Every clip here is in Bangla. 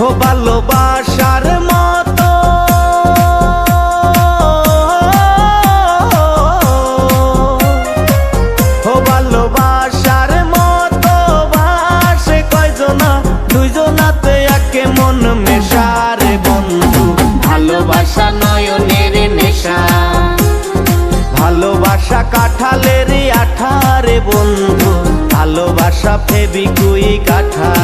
ভালোবাসার মতো। ও ভালোবাসার মতো বাসে কয়জনা দুইজনাতে একে মন মেশারে বন্ধু। ভালোবাসা নয়নের নেশা। ভালোবাসা কাঠালের আঠারে বন্ধু। ভালোবাসা ফেবিকুই কাঠা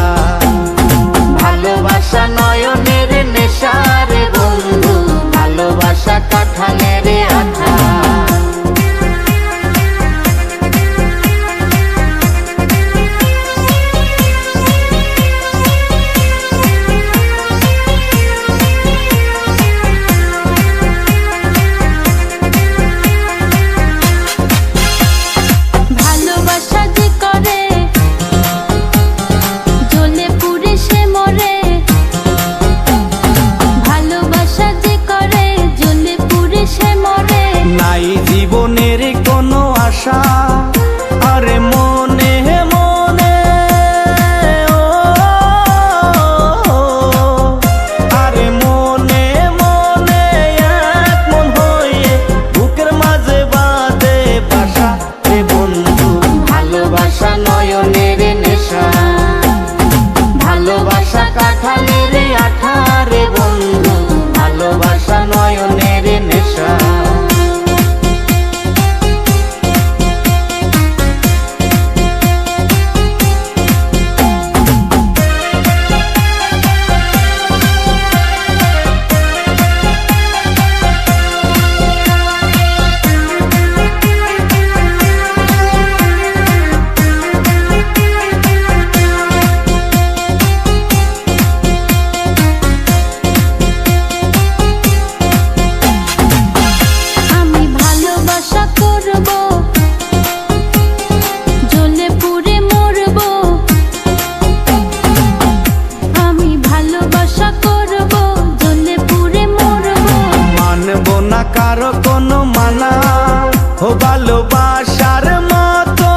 নয়নের নেশা ভালোবাসা না কারও কোনো মানা। ও ভালোবাসার মতো।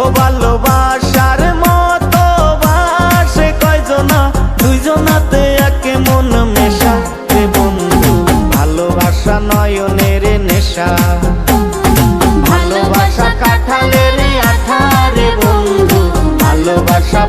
ও ভালোবাসার মতো বাসে কয়জনা? দুইজনাতে একে মন মেশা। রে বন্ধু, ভালোবাসা নয়নের নেশা। ভালোবাসা কাঠালের আঠারে বন্ধু, ভালোবাসা